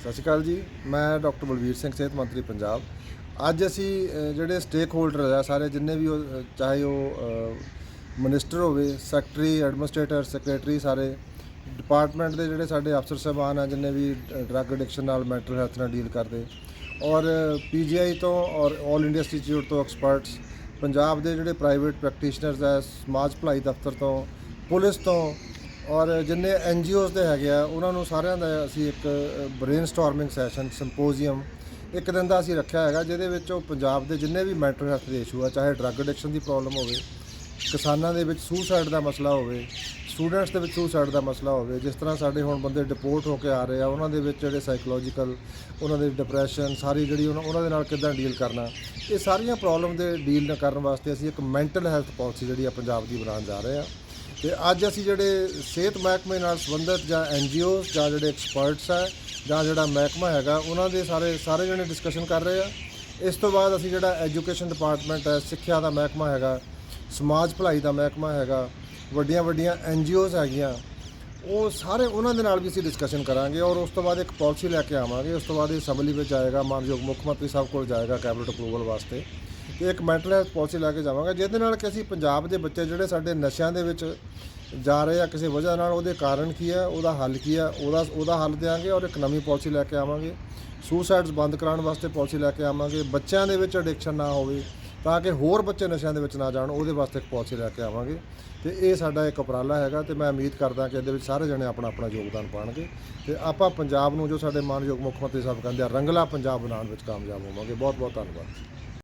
ਸਤਿ ਸ਼੍ਰੀ ਅਕਾਲ ਜੀ। ਮੈਂ ਡਾਕਟਰ ਬਲਵੀਰ ਸਿੰਘ ਸਿਹਤ ਮੰਤਰੀ ਪੰਜਾਬ। ਅੱਜ ਅਸੀਂ ਜਿਹੜੇ ਸਟੇਕ ਹੋਲਡਰ ਆ ਸਾਰੇ ਜਿੰਨੇ ਵੀ ਉਹ, ਚਾਹੇ ਉਹ ਮਿਨਿਸਟਰ ਹੋਵੇ ਸੈਕਟਰੀ ਐਡਮਿਨਿਸਟ੍ਰੇਟਰ ਸੈਕਟਰੀ ਸਾਰੇ ਡਿਪਾਰਟਮੈਂਟ ਦੇ ਜਿਹੜੇ ਸਾਡੇ ਅਫਸਰ ਸਾਹਿਬਾਨ ਆ ਜਿੰਨੇ ਵੀ ਡਰੱਗ ਐਡਿਕਸ਼ਨ ਨਾਲ ਮੈਂਟਲ ਹੈਲਥ ਨਾਲ ਡੀਲ ਕਰਦੇ। ਔਰ ਪੀਜੀਆਈ ਤੋਂ ਔਰ 올 ਇੰਡੀਆ ਇੰਸਟੀਚਿਊਟ ਤੋਂ ਐਕਸਪਰਟਸ ਪੰਜਾਬ ਦੇ ਜਿਹੜੇ ਪ੍ਰਾਈਵੇਟ ਪ੍ਰੈਕਟੀਸ਼ਨਰਸ ਆ ਸਮਾਜ ਭਲਾਈ ਦਫ਼ਤਰ ਤੋਂ ਪੁਲਿਸ ਤੋਂ ਔਰ ਜਿੰਨੇ ਐਨ ਜੀ ਓਜ਼ ਦੇ ਹੈਗੇ ਆ, ਉਹਨਾਂ ਨੂੰ ਸਾਰਿਆਂ ਦਾ ਅਸੀਂ ਇੱਕ ਬ੍ਰੇਨਸਟਾਰਮਿੰਗ ਸੈਸ਼ਨ ਸਿੰਪੋਜ਼ੀਅਮ ਇੱਕ ਦਿਨ ਦਾ ਅਸੀਂ ਰੱਖਿਆ ਹੈਗਾ, ਜਿਹਦੇ ਵਿੱਚ ਉਹ ਪੰਜਾਬ ਦੇ ਜਿੰਨੇ ਵੀ ਮੈਂਟਲ ਹੈਲਥ ਦੇ ਇਸ਼ੂ ਆ, ਚਾਹੇ ਡਰੱਗ ਐਡਿਕਸ਼ਨ ਦੀ ਪ੍ਰੋਬਲਮ ਹੋਵੇ, ਕਿਸਾਨਾਂ ਦੇ ਵਿੱਚ ਸੁਸਾਈਡ ਦਾ ਮਸਲਾ ਹੋਵੇ ਸਟੂਡੈਂਟਸ ਦੇ ਵਿੱਚ ਸੁਸਾਈਡ ਦਾ ਮਸਲਾ ਹੋਵੇ, ਜਿਸ ਤਰ੍ਹਾਂ ਸਾਡੇ ਹੁਣ ਬੰਦੇ ਡਿਪੋਰਟ ਹੋ ਕੇ ਆ ਰਹੇ ਆ, ਉਹਨਾਂ ਦੇ ਵਿੱਚ ਜਿਹੜੇ ਸਾਈਕੋਲੋਜੀਕਲ ਉਹਨਾਂ ਦੇ ਡਿਪਰੈਸ਼ਨ ਸਾਰੀ ਜਿਹੜੀ ਉਹਨਾਂ ਉਹਨਾਂ ਦੇ ਨਾਲ ਕਿੱਦਾਂ ਡੀਲ ਕਰਨਾ, ਇਹ ਸਾਰੀਆਂ ਪ੍ਰੋਬਲਮ ਦੇ ਡੀਲ ਕਰਨ ਵਾਸਤੇ ਅਸੀਂ ਇੱਕ ਮੈਂਟਲ ਹੈਲਥ ਪਾਲਿਸੀ ਜਿਹੜੀ ਆ ਪੰਜਾਬ ਦੀ ਬਣਾਉਣ ਜਾ ਰਹੇ ਆ। ਤੇ ਅੱਜ ਅਸੀਂ ਜਿਹੜੇ ਸਿਹਤ ਮਹਿਕਮੇ ਨਾਲ ਸੰਬੰਧਿਤ ਜਾਂ ਐਨ ਜੀ ਓਜ਼ ਜਾਂ ਜਿਹੜੇ ਐਕਸਪਰਟਸ ਆ ਜਾਂ ਜਿਹੜਾ ਮਹਿਕਮਾ ਹੈਗਾ, ਉਹਨਾਂ ਦੇ ਸਾਰੇ ਸਾਰੇ ਜਣੇ ਡਿਸਕਸ਼ਨ ਕਰ ਰਹੇ ਆ। ਇਸ ਤੋਂ ਬਾਅਦ ਅਸੀਂ ਜਿਹੜਾ ਐਜੂਕੇਸ਼ਨ ਡਿਪਾਰਟਮੈਂਟ ਹੈ, ਸਿੱਖਿਆ ਦਾ ਮਹਿਕਮਾ ਹੈਗਾ, ਸਮਾਜ ਭਲਾਈ ਦਾ ਮਹਿਕਮਾ ਹੈਗਾ, ਵੱਡੀਆਂ ਵੱਡੀਆਂ ਐਨ ਜੀ ਓਜ਼ ਹੈਗੀਆਂ, ਉਹ ਸਾਰੇ ਉਹਨਾਂ ਦੇ ਨਾਲ ਵੀ ਅਸੀਂ ਡਿਸਕਸ਼ਨ ਕਰਾਂਗੇ ਔਰ ਉਸ ਤੋਂ ਬਾਅਦ ਇੱਕ ਪਾਲਿਸੀ ਲੈ ਕੇ ਆਵਾਂਗੇ। ਉਸ ਤੋਂ ਬਾਅਦ ਇਹ ਅਸੈਂਬਲੀ ਵਿੱਚ ਆਏਗਾ, ਮਾਨਯੋਗ ਮੁੱਖ ਮੰਤਰੀ ਸਾਹਿਬ ਕੋਲ ਜਾਏਗਾ ਕੈਬਨਿਟ ਅਪਰੂਵਲ ਵਾਸਤੇ। ਇੱਕ ਮੈਂਟਲ ਹੈਲਥ ਪਾਲਿਸੀ ਲੈ ਕੇ ਜਾਵਾਂਗੇ। ਜਿਹਦੇ ਨਾਲ ਕਿ ਅਸੀਂ ਪੰਜਾਬ ਦੇ ਬੱਚੇ ਜਿਹੜੇ ਸਾਡੇ ਨਸ਼ਿਆਂ ਦੇ ਵਿੱਚ ਜਾ ਰਹੇ ਆ ਕਿਸੇ ਵਜ੍ਹਾ ਨਾਲ, ਉਹਦੇ ਕਾਰਨ ਕੀ ਹੈ ਉਹਦਾ ਹੱਲ ਕੀ ਹੈ ਉਹਦਾ ਉਹਦਾ ਹੱਲ ਦੇਵਾਂਗੇ ਔਰ ਇੱਕ ਨਵੀਂ ਪਾਲਿਸੀ ਲੈ ਕੇ ਆਵਾਂਗੇ। ਸੁਸਾਈਡਸ ਬੰਦ ਕਰਾਉਣ ਵਾਸਤੇ ਪਾਲਿਸੀ ਲੈ ਕੇ ਆਵਾਂਗੇ। ਬੱਚਿਆਂ ਦੇ ਵਿੱਚ ਐਡਿਕਸ਼ਨ ਨਾ ਹੋਵੇ ਤਾਂ ਕਿ ਹੋਰ ਬੱਚੇ ਨਸ਼ਿਆਂ ਦੇ ਵਿੱਚ ਨਾ ਜਾਣ, ਉਹਦੇ ਵਾਸਤੇ ਇੱਕ ਪਾਲਿਸੀ ਲੈ ਕੇ ਆਵਾਂਗੇ। ਤੇ ਇਹ ਸਾਡਾ ਇੱਕ ਉਪਰਾਲਾ ਹੈਗਾ ਤੇ ਮੈਂ ਉਮੀਦ ਕਰਦਾ ਕਿ ਇਹਦੇ ਵਿੱਚ ਸਾਰੇ ਜਣੇ ਆਪਣਾ ਆਪਣਾ ਯੋਗਦਾਨ ਪਾਣਗੇ। ਤੇ ਆਪਾਂ ਪੰਜਾਬ ਨੂੰ ਜੋ ਸਾਡੇ ਮਾਨਯੋਗ ਮੁੱਖ ਮੰਤਰੀ ਸਾਹਿਬ ਕਹਿੰਦੇ ਆ, ਰੰਗਲਾ ਪੰਜਾਬ ਬਣਾਉਣ ਵਿੱਚ ਕਾਮਯਾਬ ਹੋਵਾਂਗੇ। ਬਹੁਤ ਬਹੁਤ ਧੰਨਵਾਦ।